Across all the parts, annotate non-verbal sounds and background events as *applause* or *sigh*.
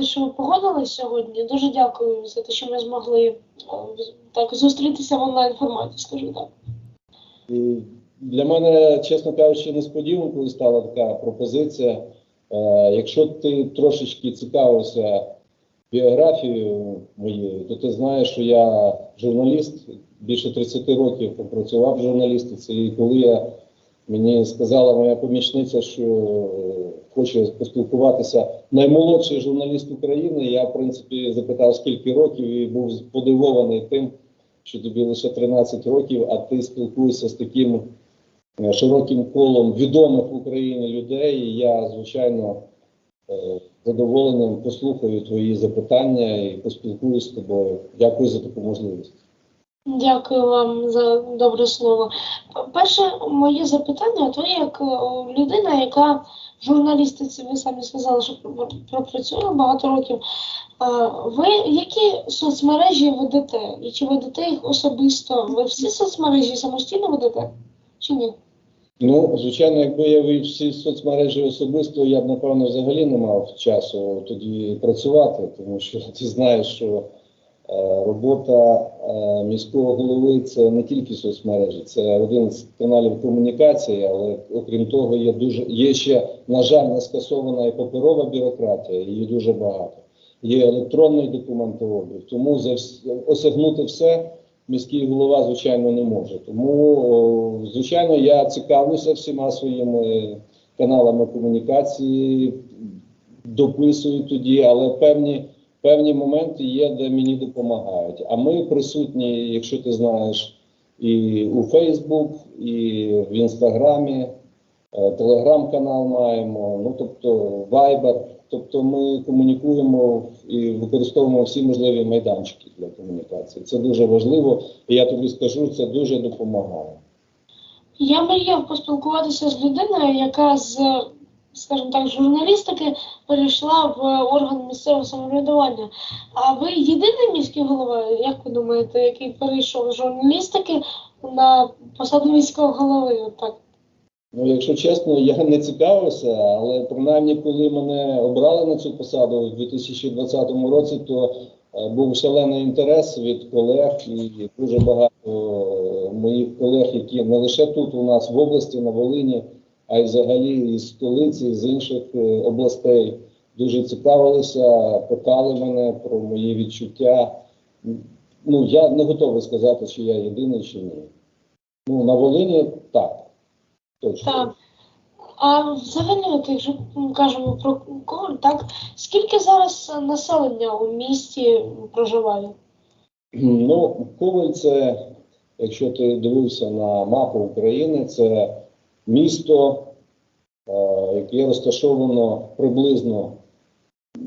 дуже що ви погодились сьогодні. Дуже дякую за те, що ми змогли е, так зустрітися в онлайн форматі, скажу так. Для мене, чесно кажучи, несподіванкою стала така пропозиція. Е, якщо ти трошечки цікавився біографією моєю, то ти знаєш, що я журналіст, більше 30 років попрацював журналістиці, і коли я мені сказала моя помічниця, що е, хоче поспілкуватися наймолодший журналіст України, я в принципі запитав, скільки років, і був подивований тим, що тобі лише 13 років, а ти спілкуєшся з таким е, широким колом відомих в Україні людей. І я, звичайно, е, задоволеним послухаю твої запитання і поспілкуюсь з тобою. Дякую за таку можливість. Дякую вам за добре слово. Перше моє запитання, то як е, людина, яка в журналістиці, ви самі сказали, що пр- пропрацює багато років. е, Ви які соцмережі ведете? І чи ведете їх особисто? Ви всі соцмережі самостійно ведете? Чи ні? Ну, звичайно, якби я вів всі соцмережі особисто, я б напевно взагалі не мав часу тоді працювати, тому що ти знаєш, що робота е, міського голови це не тільки соцмережі, це один з каналів комунікації, але окрім того, є дуже є ще, на жаль, не скасована і паперова бюрократія, її дуже багато. Є електронний документообіг, тому за осягнути все міський голова, звичайно, не може. Тому, звичайно, я цікавлюся всіма своїми каналами комунікації, дописую тоді, але певні, певні моменти є, де мені допомагають. А ми присутні, якщо ти знаєш, і у Фейсбук, і в Інстаграмі, е, телеграм-канал маємо, ну тобто Viber. Тобто ми комунікуємо і використовуємо всі можливі майданчики для комунікації. Це дуже важливо, і я тобі скажу, це дуже допомагає. Я мріяв поспілкуватися з людиною, яка з, скажімо так, журналістики перейшла в орган місцевого самоврядування. А ви єдиний міський голова, як ви думаєте, який перейшов з журналістики на посаду міського голови? Так. Ну, якщо чесно, я не цікавився, але принаймні, коли мене обрали на цю посаду у 2020 році, то е, був шалений інтерес від колег і дуже багато моїх колег, які не лише тут у нас в області, на Волині, а й взагалі із столиці, з інших е, областей, дуже цікавилися, питали мене про мої відчуття. Ну, я не готовий сказати, чи я єдиний, чи ні. Ну, на Волині так. Точно. Так. А взагалі, от якщо ми кажемо про Коваль, так скільки зараз населення у місті проживає? Ну, Коваль це, якщо ти дивився на мапу України, це місто, е, яке розташовано приблизно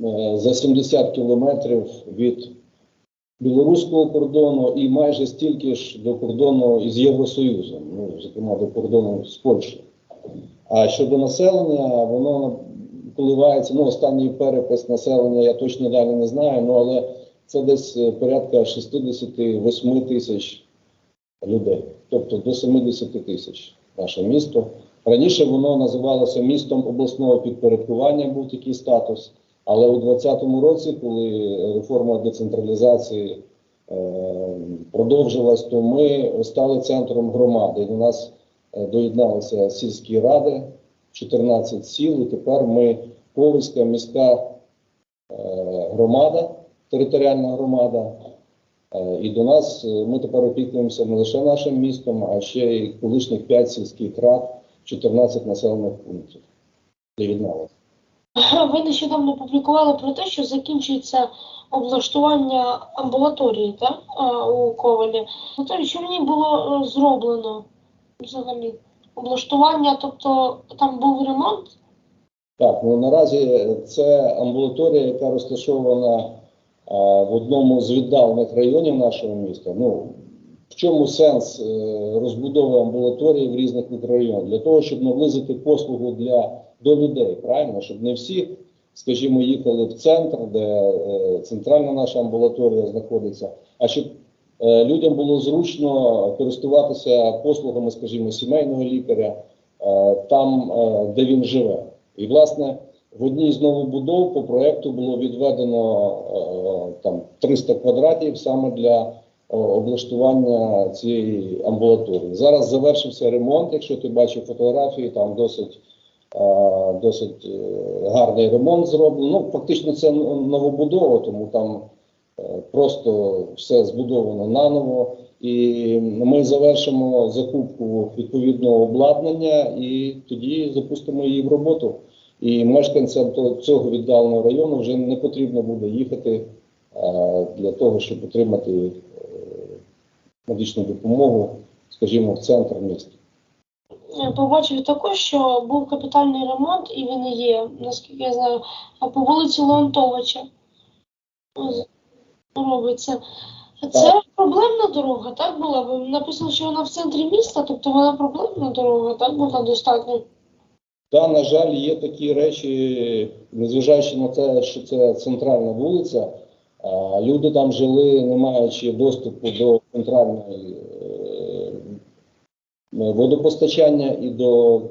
е, за 70 кілометрів від білоруського кордону і майже стільки ж до кордону із Євросоюзом, ну, зокрема до кордону з Польщею. А щодо населення, воно коливається, ну, останній перепис населення я точно далі не знаю, ну, але це десь е, порядка 68 тисяч людей, тобто до 70 тисяч наше місто. Раніше воно називалося містом обласного підпорядкування, був такий статус. Але у 2020 році, коли реформа децентралізації е, продовжилась, то ми стали центром громади. До нас е, доєдналися сільські ради, 14 сіл, і тепер ми Ковальська міська е, громада, територіальна громада. Е, І до нас е, ми тепер опікуємося не лише нашим містом, а ще й колишніх 5 сільських рад, 14 населених пунктів. Доєдналися. Ви нещодавно публікували про те, що закінчується облаштування амбулаторії так, у Ковалі. Анатолій, що в ній було е, зроблено взагалі? Облаштування, тобто там був ремонт? Так, ну наразі це амбулаторія, яка розташована в одному з віддалених районів нашого міста. Ну, в чому сенс е, розбудови амбулаторії в різних мікрорайонах? Для того, щоб наблизити послугу для, до людей, правильно? Щоб не всі, скажімо, їхали в центр, де е, центральна наша амбулаторія знаходиться, а щоб е, людям було зручно користуватися послугами, скажімо, сімейного лікаря там, де він живе. І, власне, в одній з новобудов по проекту було відведено е, там 300 квадратів саме для е, облаштування цієї амбулаторії. Зараз завершився ремонт. Якщо ти бачив фотографії, там досить, е, досить гарний ремонт зроблено. Ну, фактично, це новобудова, тому там просто все збудовано наново. І ми завершимо закупку відповідного обладнання і тоді запустимо її в роботу. І мешканцям цього віддаленого району вже не потрібно буде їхати е, для того, щоб отримати е, медичну допомогу, скажімо, в центр міста. Побачив також, що був капітальний ремонт, і він є, наскільки я знаю, а по вулиці Леонтовича робиться. Це Так. проблемна дорога, так була? Ви написано, що вона в центрі міста, тобто вона проблемна дорога, так була достатньо. Та, на жаль, є такі речі, незважаючи на те, що це центральна вулиця, люди там жили, не маючи доступу до центральної е, водопостачання і до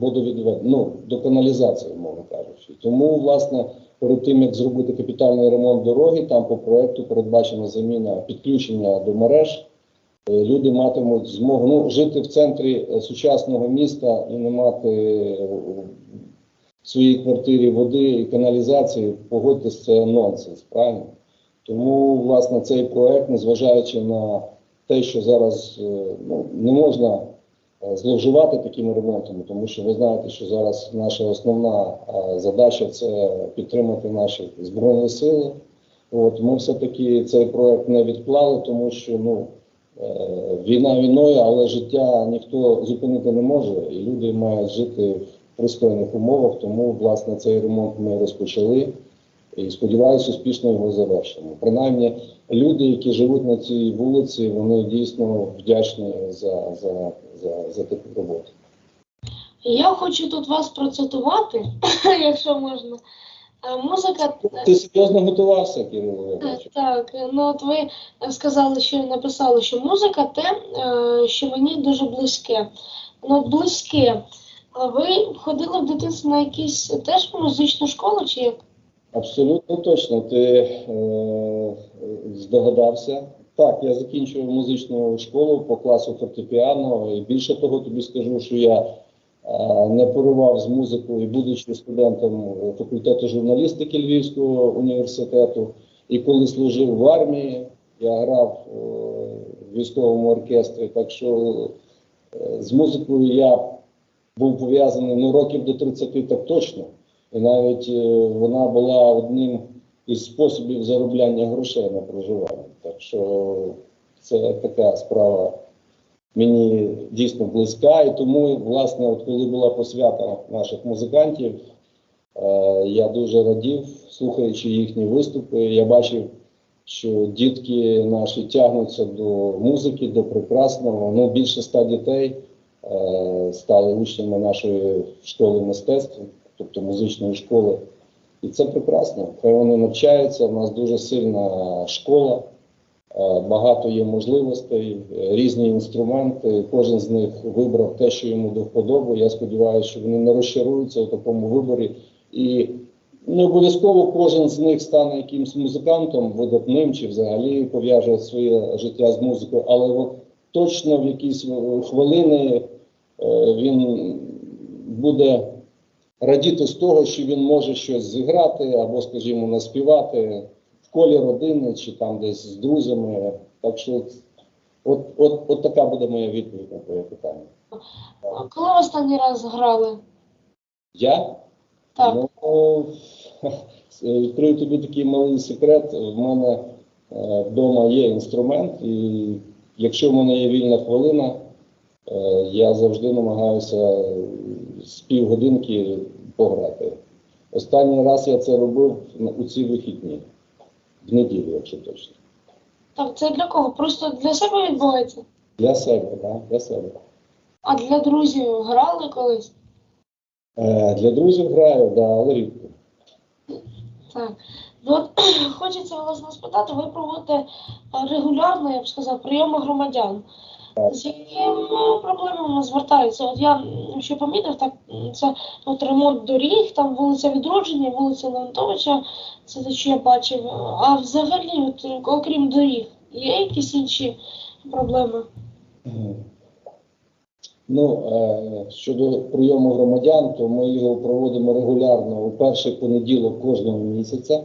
водовідведення, ну, до каналізації, мовно кажучи. Тому, власне, перед тим, як зробити капітальний ремонт дороги, там по проекту передбачена заміна підключення до мереж. Е, Люди матимуть змогу ну, жити в центрі е, сучасного міста і не мати е, в своїй квартирі води і каналізації. Погодьтесь, це нонсенс, правильно? Тому, власне, цей проект, незважаючи на те, що зараз ну, не можна зловживати такими ремонтами, тому що ви знаєте, що зараз наша основна задача це підтримати наші збройні сили. От ми все-таки цей проект не відклали, тому що ну війна війною, але життя ніхто зупинити не може, і люди мають жити в пристойних умовах. Тому власне цей ремонт ми розпочали. І сподіваюся, успішно його завершимо. Принаймні, люди, які живуть на цій вулиці, вони дійсно вдячні за, за, за, за таку роботу. Я хочу тут вас процитувати, *laughs* якщо можна. Е, Музика Ти серйозно готувався, Кирило Е, Так, ну от ви сказали, що написали, що музика те, е, що мені дуже близьке. Ну, от близьке. А ви ходили в дитинстві на якісь теж музичну школу чи як? Абсолютно точно. Ти е, здогадався. Так, я закінчив музичну школу по класу фортепіано, і більше того, тобі скажу, що я е, не поривав з музикою, будучи студентом факультету журналістики Львівського університету. І коли служив в армії, я грав е, в військовому оркестрі. Так що е, з музикою я був пов'язаний ну, років до 30 так точно. І навіть е, вона була одним із способів заробляння грошей на проживання. Так що це така справа мені дійсно близька. І тому, власне, от коли була посвята наших музикантів, е, я дуже радів, слухаючи їхні виступи. Я бачив, що дітки наші тягнуться до музики, до прекрасного. Ну, більше ста дітей е, стали учнями нашої школи мистецтв, тобто музичної школи. І це прекрасно. Хай вони навчаються. У нас дуже сильна школа, багато є можливостей, е, різні інструменти. Кожен з них вибрав те, що йому до вподоби. Я сподіваюся, що вони не розчаруються у такому виборі. І не обов'язково кожен з них стане якимсь музикантом видатним чи взагалі пов'яже своє життя з музикою, але от точно в якісь е, хвилини е, він буде радіти з того, що він може щось зіграти або, скажімо, наспівати колі родини чи там десь з друзями. Так що от, от, от така буде моя відповідь на твоє питання. А Коли ви останній раз грали? Я? Так. Ну, *laughs* відкрию тобі такий малий секрет. В мене е, вдома є інструмент, і якщо в мене є вільна хвилина, е, я завжди намагаюся з півгодинки пограти. Останній раз я це робив у ці вихідні, в неділю, якщо точно. Так, це для кого? Просто для себе відбувається? Для себе, так, для себе. А для друзів грали колись? Е, Для друзів граю, да, але рідко. Так. Ну, от, *clears throat* хочеться власне спитати, ви проводите е, регулярно, я б сказав, прийоми громадян. З якими проблемами звертаються? От я ще помітив, так це от ремонт доріг, там вулиця Відродження, вулиця Леонтовича, це те, що я бачив. А взагалі, от, окрім доріг, є якісь інші проблеми? Ну, е, щодо прийому громадян, то ми його проводимо регулярно у перший понеділок кожного місяця.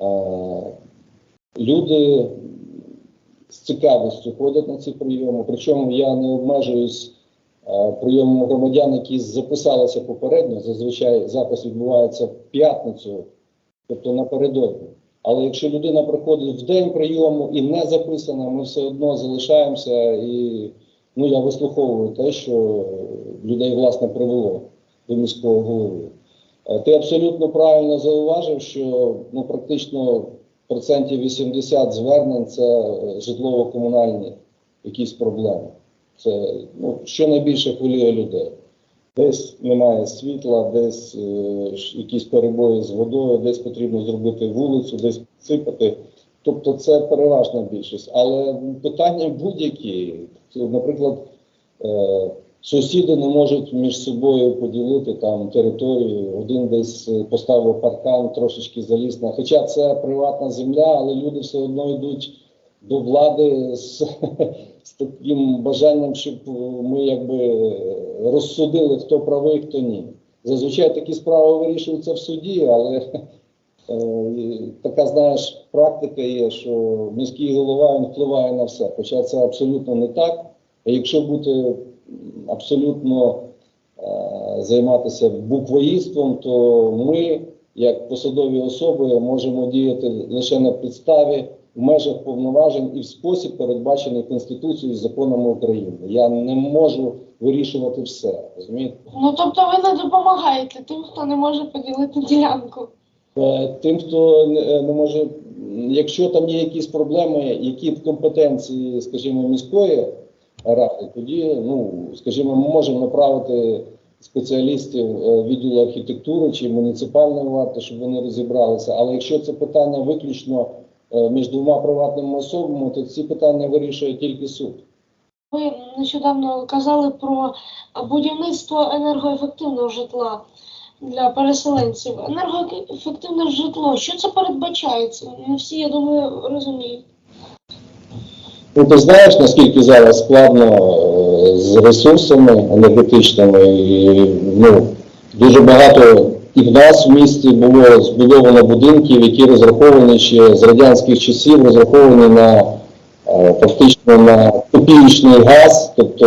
Е, Люди з цікавістю ходять на ці прийоми, причому я не обмежуюсь е, прийомом громадян, які записалися попередньо. Зазвичай запис відбувається в п'ятницю, тобто напередодні. Але якщо людина приходить в день прийому і не записана, ми все одно залишаємося і ну, я вислуховую те, що людей власне привело до міського голови. Е, Ти абсолютно правильно зауважив, що ну, практично процентів 80 звернень це е, житлово-комунальні якісь проблеми. Це ну, що найбільше хвилює людей. Десь немає світла, десь е, якісь перебої з водою, десь потрібно зробити вулицю, десь підсипати. Тобто це переважна більшість. Але питання будь-які. Наприклад, е, сусіди не можуть між собою поділити там територію. Один десь е, поставив паркан, трошечки заліз на. Хоча це приватна земля, але люди все одно йдуть до влади з, *laughs* з таким бажанням, щоб е, ми якби е, розсудили, хто правий, хто ні. Зазвичай такі справи вирішуються в суді, але *laughs* така, знаєш, практика є, що міський голова він впливає на все. Хоча це абсолютно не так. Якщо бути абсолютно е, займатися буквоїдством, то ми, як посадові особи, можемо діяти лише на підставі в межах повноважень і в спосіб, передбачений Конституцією і законами України. Я не можу вирішувати все. Розумієте? Ну тобто ви не допомагаєте тим, хто не може поділити ділянку. Е, Тим, хто не не може, якщо там є якісь проблеми, які в компетенції, скажімо, міської ради, тоді, ну, скажімо, ми можемо направити спеціалістів е, відділу архітектури чи муніципальної варти, щоб вони розібралися. Але якщо це питання виключно е, між двома приватними особами, то ці питання вирішує тільки суд. Ви нещодавно казали про будівництво енергоефективного житла для переселенців. Енергоефективне житло, що це передбачається? Не всі, я думаю, розуміють. Ну, ти знаєш, наскільки зараз складно е, з ресурсами енергетичними, і ну, дуже багато і в нас в місті було збудовано будинків, які розраховані ще з радянських часів, розраховані на е, фактично на копіючний газ, тобто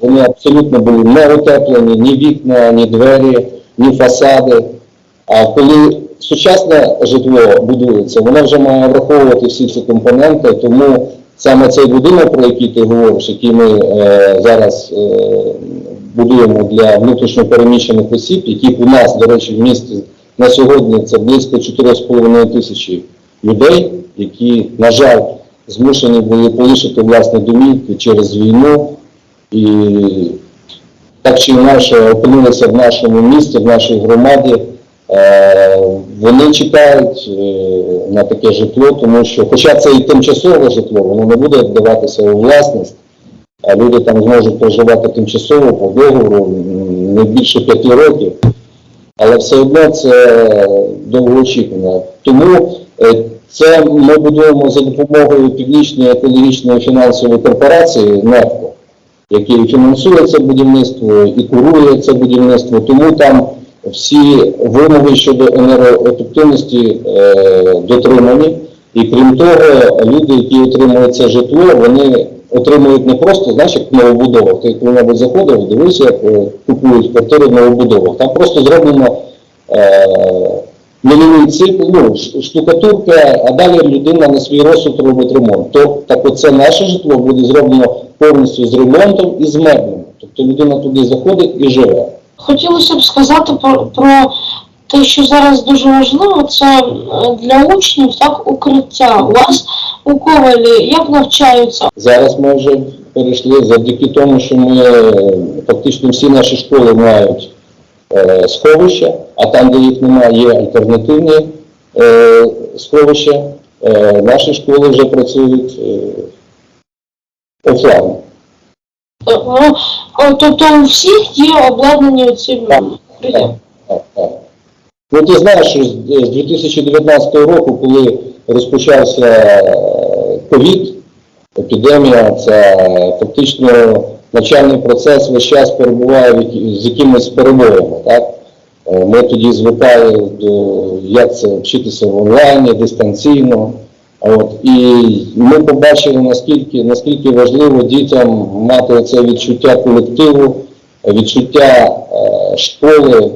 вони абсолютно були не утеплені, ні вікна, ні двері, ні фасади. А коли сучасне житло будується, воно вже має враховувати всі ці компоненти, тому саме цей будинок, про який ти говориш, який ми е, зараз е, будуємо для внутрішньопереміщених осіб, яких у нас, до речі, в місті на сьогодні це близько 4,5 тисячі людей, які, на жаль, змушені були полишити власні домівки через війну і так чи інакше опинилися в нашому місті, в нашій громаді. Е, Вони чекають е, на таке житло, тому що, хоча це і тимчасове житло, воно не буде вдаватися у власність, а люди там зможуть проживати тимчасово по договору не більше п'яти років, але все одно це довгоочікувано. Тому е, це ми будуємо за допомогою Північної екологічної фінансової корпорації НЕФКО який фінансує це будівництво і курує це будівництво. Тому там всі вимоги щодо енергоефективності е, дотримані. І крім того, люди, які отримують це житло, вони отримують не просто, знаєш, як в новобудовах. Ти коли-небудь заходив, дивився, як е, купують квартири в новобудовах. Там просто зроблено е, цикл, ну, штукатурка, а далі людина на свій розсуд робить ремонт. То, так оце наше житло буде зроблено повністю з ремонтом і з меблями. Тобто людина туди заходить і живе. Хотілося б сказати про, про те, що зараз дуже важливо, це е, для учнів так укриття. У вас у Ковалі як навчаються? Зараз ми вже перейшли завдяки тому, що ми е, фактично всі наші школи мають е, сховища, а там, де їх немає, є альтернативні е, сховища. Е, наші школи вже працюють е, офлайн. Тобто у всіх є обладнані ці Так, так, так. Ну, ти знаєш, що з з 2019 року, коли розпочався е, ковід, епідемія, це фактично навчальний процес весь час перебуває з якимись перебоями. Так? Е, Ми тоді звикали до як це вчитися в онлайні, дистанційно. От, і ми побачили, наскільки, наскільки важливо дітям мати це відчуття колективу, відчуття е, школи,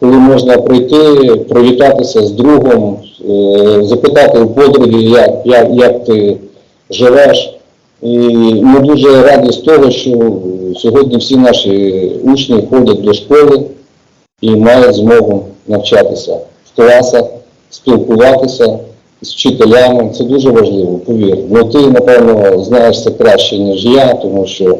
коли можна прийти, привітатися з другом, е, запитати у подруги, як, як, як ти живеш. І ми дуже раді з того, що сьогодні всі наші учні ходять до школи і мають змогу навчатися в класах, спілкуватися з вчителями. Це дуже важливо, повір. Ну ти, напевно, знаєш це краще, ніж я, тому що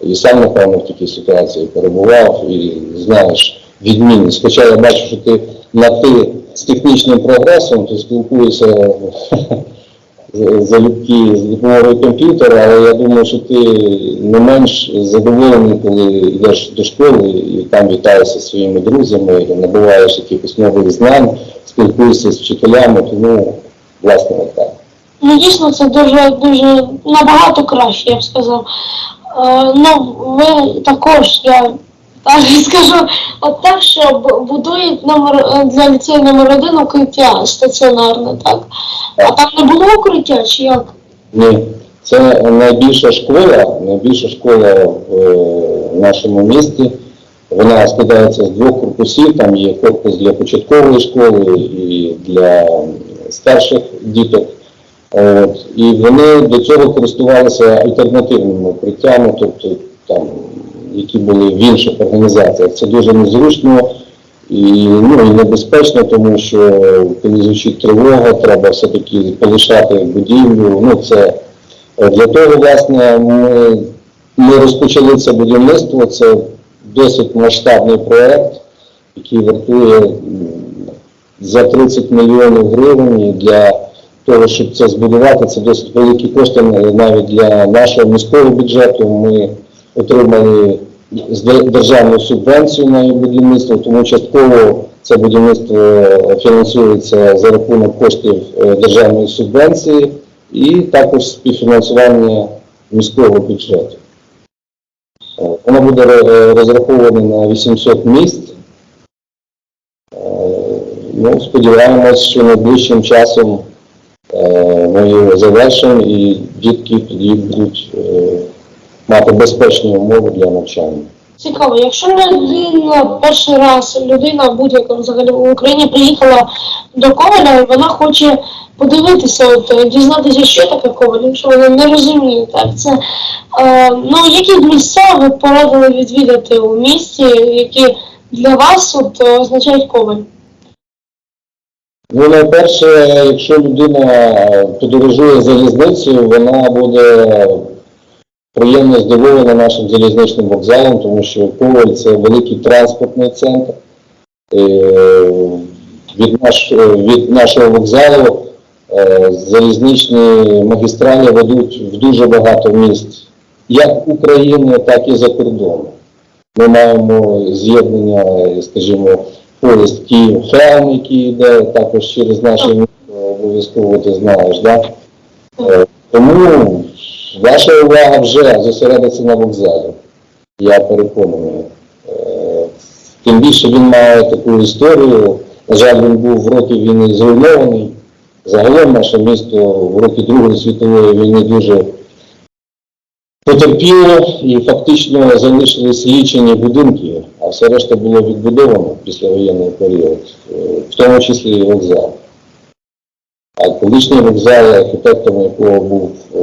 і сам, напевно, в такій ситуації перебував і знаєш відмінність. Хоча я бачу, що ти на ти з технічним прогресом, ти спілкуєшся залюбки з допомогою комп'ютера, але я думаю, що ти не менш задоволений, коли йдеш до школи і там вітаєшся зі своїми друзями, набуваєш якихось нових знань, спілкуєшся з вчителями, тому власне так. Ну, дійсно, це дуже, дуже набагато краще, я б сказав. Е, ну, ви також, я так *laughs* скажу, от так, що будують номер, е, для ліцею номер один укриття стаціонарне, так? А там не було укриття, чи як? Ні, це найбільша школа, найбільша школа в е, нашому місті. Вона складається з двох корпусів. Там є корпус для початкової школи і для старших діток. От, і вони до цього користувалися альтернативними укриттями, тобто там, які були в інших організаціях. Це дуже незручно і, ну, і небезпечно, тому що коли звучить тривога, треба все-таки полишати будівлю. Ну, це е, для того, власне, ми, ми розпочали це будівництво. Це досить масштабний проект, який вартує м, за 30 мільйонів гривень. Для того, щоб це збудувати, це досить великі кошти навіть для нашого міського бюджету. Ми отримали державну субвенцію на будівництво, тому частково це будівництво фінансується за рахунок коштів е, державної субвенції і також співфінансування міського бюджету. Е, Воно буде ро- розраховане на 800 місць. Ну, сподіваємось, що найближчим часом е, ми його завершимо і дітки тоді будуть е, мати безпечні умови для навчання. Цікаво, якщо людина перший раз, людина будь-яка взагалі в Україні приїхала до Коваля, вона хоче подивитися, от, е, дізнатися, що таке Коваль, якщо вона не розуміє, так це е, ну які місця ви порадили відвідати у місті, які для вас от, означають Коваль? Ну, найперше, якщо людина подорожує залізницею, вона буде приємно здивована нашим залізничним вокзалом, тому що Коваль це великий транспортний центр. Е, Від, наш, від нашого вокзалу е, залізничні магістралі ведуть в дуже багато міст, як України, так і за кордоном. Ми маємо з'єднання, скажімо, поїзд Київ Хелм, який йде також через наше місто, обов'язково ти знаєш, да? Е, Тому ваша увага вже зосередиться на вокзалі. Я переконаний. Е, Тим більше він має таку історію. На жаль, він був в роки війни зруйнований. Загалом наше місто в роки Другої світової війни дуже потерпіло і фактично залишились лічені будинки, а все решта було відбудовано після воєнний період, е, в тому числі і вокзал. А колишній вокзал, архітектором якого був е,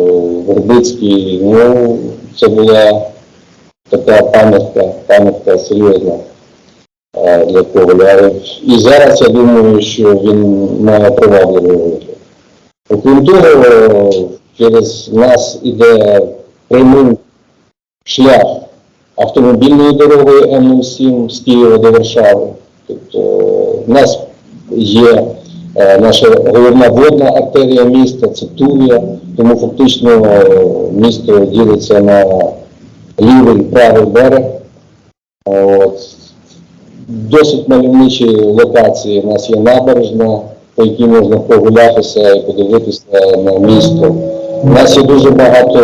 Вербицький, ну, це була така пам'ятка, пам'ятка серйозна е, для Коваля. І зараз я думаю, що він має привабливий вигляд. Окрім того, через нас іде прямий шлях автомобільною дорогою М07 з Києва до Варшави. Тобто в нас є е, наша головна водна артерія міста, це Тувія, тому фактично е, місто ділиться на лівий правий берег. От. Досить мальовничі локації. У нас є набережна, по якій можна прогулятися і подивитися на місто. У нас є дуже багато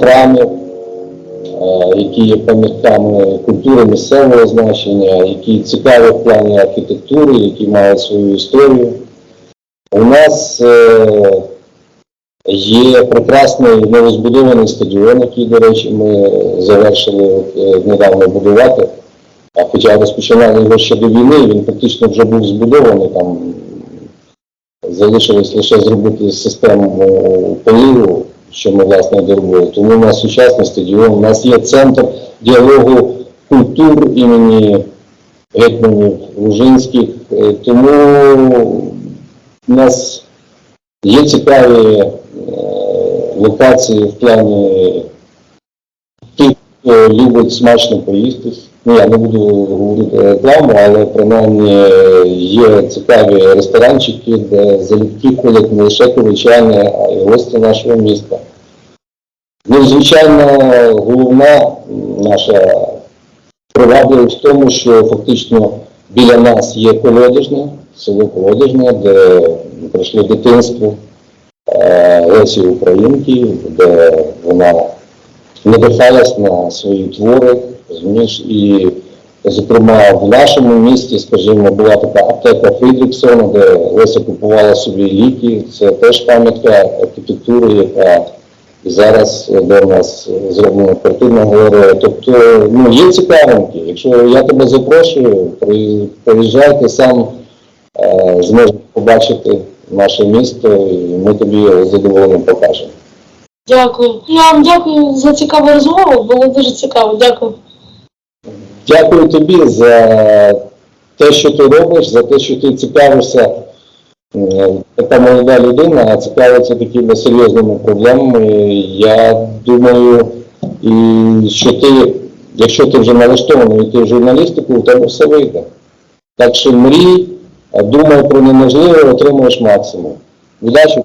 храмів, е, які є пам'ятками культури місцевого значення, які цікаві в плані архітектури, які мають свою історію. У нас е, є прекрасний новозбудований стадіон, який, до речі, ми завершили е, недавно будувати. Хоча розпочинали його ще до війни, він фактично вже був збудований, там залишилось лише зробити систему поливу, що ми власне доробили. Тому у нас сучасний стадіон, у нас є центр діалогу культур імені гетьманів Лужинських. Е, Тому у нас є цікаві е, локації в плані тих, хто любить смачно поїсти. Ну, я не буду говорити рекламу, але принаймні є цікаві ресторанчики, де залюбки ходять не лише ковичани, а й гості нашого міста. Ну, звичайно, головна наша привабливість в тому, що фактично біля нас є колодяжне, село Колодяжне, де пройшло дитинство е, Лесі Українки, де вона надихалась на свої твори, розумієш, і, зокрема, в нашому місті, скажімо, була така аптека Фрідріксона, де Леся купувала собі ліки. Це теж пам'ятка архітектури, яка зараз в нас зроблена квартирна галерея. Тобто, ну, є цікавинки. Якщо я тебе запрошую, при- приїжджайте сам, е, зможеш побачити наше місто, і ми тобі його з покажемо. Дякую. Я вам дякую за цікаву розмову, було дуже цікаво. Дякую. Дякую тобі за те, що ти робиш, за те, що ти цікавишся. Така молода людина, а цікавиться такими серйозними проблемами. Я думаю, і що ти, якщо ти вже налаштований йти в журналістику, у тебе все вийде. Так що мрій, думай про неможливе, отримуєш максимум. Удачі!